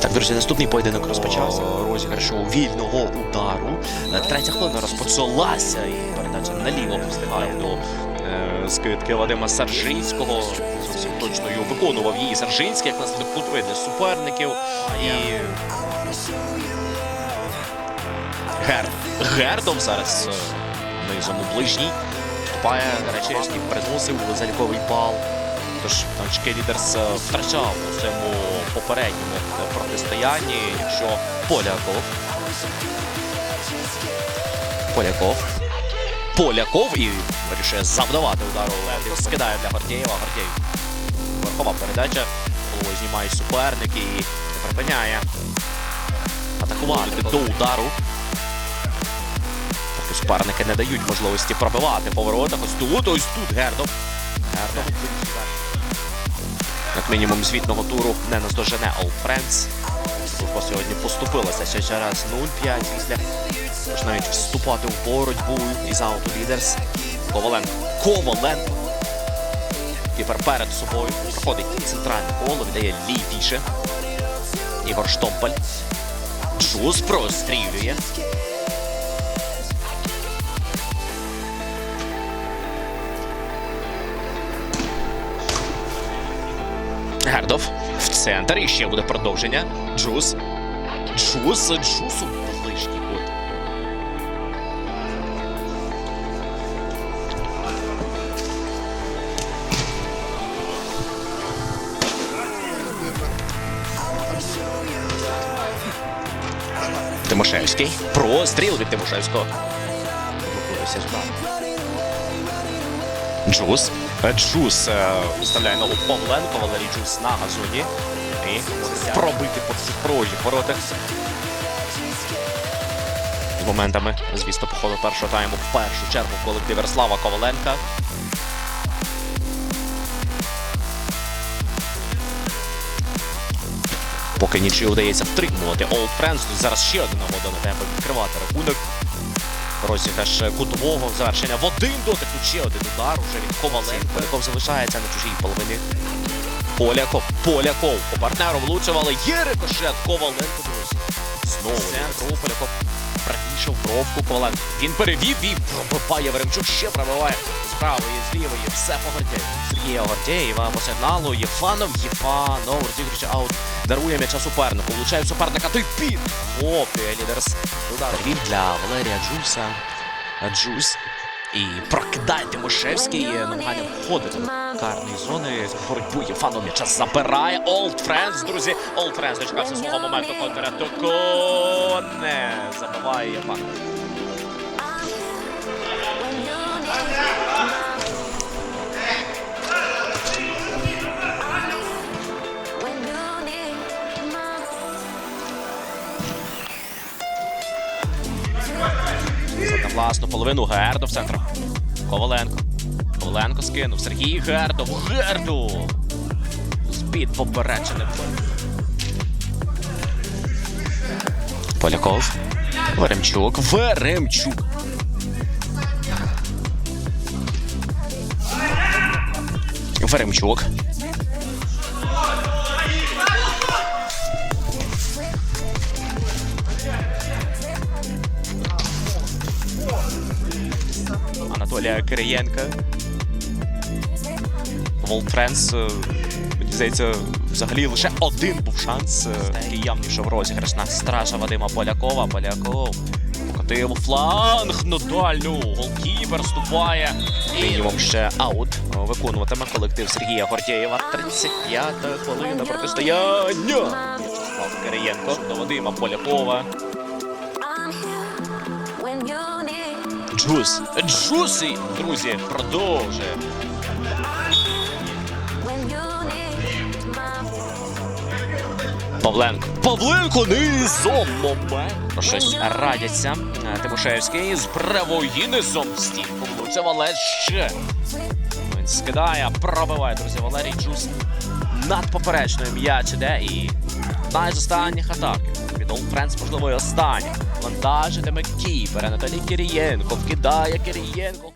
Так, друзі, наступний поєдинок розпочався. Розіграшу вільного удару. Е, Третя хвилина розпочалася і передача наліво встигає до е, скидки Вадима Саржинського. Зовсім точно його виконував її Саржинський, як наслідок кутовий для суперників. І Герд. Гердом зараз е, низом у ближній. Вступає, який приносив заліковий бал. Тож очки лідерс втрачав у цьому попередньому протистоянні, якщо Поляков. Поляков. Поляков і вирішує завдавати удару Левдів. Скидає для Гордєєва. Гордєєв. Верхова передача. Головою знімає суперник і припиняє атакувати до удару. Поки суперники не дають можливості пробивати по воротах. Ось тут, ось тут Гердов. Гердов. Як мінімум звітного туру не наздожене All Friends. Служба сьогодні поступилася ще раз 0-5 після. Тож навіть вступати в боротьбу із Auto Leaders. Коваленко. Коваленко. Кіпер перед собою. Проходить центральне коло, віддає лівіше. Ігор Штомпель. Джуз прострілює. Гердов в центр. І ще буде продовження. Джуз. Джуз. Джуз у ближній кут. Тимошевський. Простріл від Тимошевського. Блокується справа. Джус. Е, Джус е, вставляє ногу Павленко, Валерій Джус на газоні. І пробити по порожніх воротах. З моментами, звісно, по ходу першого тайму в першу чергу колектив Ярослава Коваленка. Поки нічого вдається втримувати Old Friends. Тут зараз ще одна нагода на тебе відкривати рахунок. Розіграш кутового завершення в один дотик. Тут ще один удар уже від Коваленко. Поляков залишається на чужій половині. Поляков, Поляков. По партнеру влучували. Є рикошет Коваленко, друзі. Знову центру Поляков правіше в бровку Коваленко. Він перевів і пробиває Веремчук, ще пробиває правої, з лівої. Все по Гордєєву. Сергія Гордєєва по сигналу. Єфанов, Єфанов. Розігруючи аут. Дарує м'яча супернику. Влучає суперника. Той під. Хлопає лідерс. Удар від для Валерія Джуса. Джус. І прокидає Тимошевський намаганням входити до карної зони. Боротьбу Єфанов м'яча забирає. Old Friends, друзі. Old Friends дочекався свого моменту контратаку. Не забиває Єфанов. На власну половину Гердов центром. Коваленко. Коваленко скинув. Сергій Гердов. Гердов. З-під поперечини. Поляков. Веремчук. Веремчук. Веремчук. Анатолія Кириєнка. Волфренс, е, мені здається, взагалі лише один був шанс. е, що в розіграш на стража Вадима Полякова. Поляков покотив фланг на дальню. Голкіпер ступає. Мінімум ще аут виконуватиме колектив Сергія Гордєєва. 35-та хвилина протистояння. Кириєнко до Вадима Полякова. Джус. Джусі, друзі, продовжує. Павленко. Павленко низом момент. Про щось радяться. Тимошевський з правої низом в стінку влучив, але ще. Він скидає, пробиває, друзі, Валерій Джус. Над поперечною м'яч іде і одна із останніх атак. Від All Friends, можливо, і остання. Вантажитиме Кіпер. Анатолій Кирієнко вкидає Кирієнко.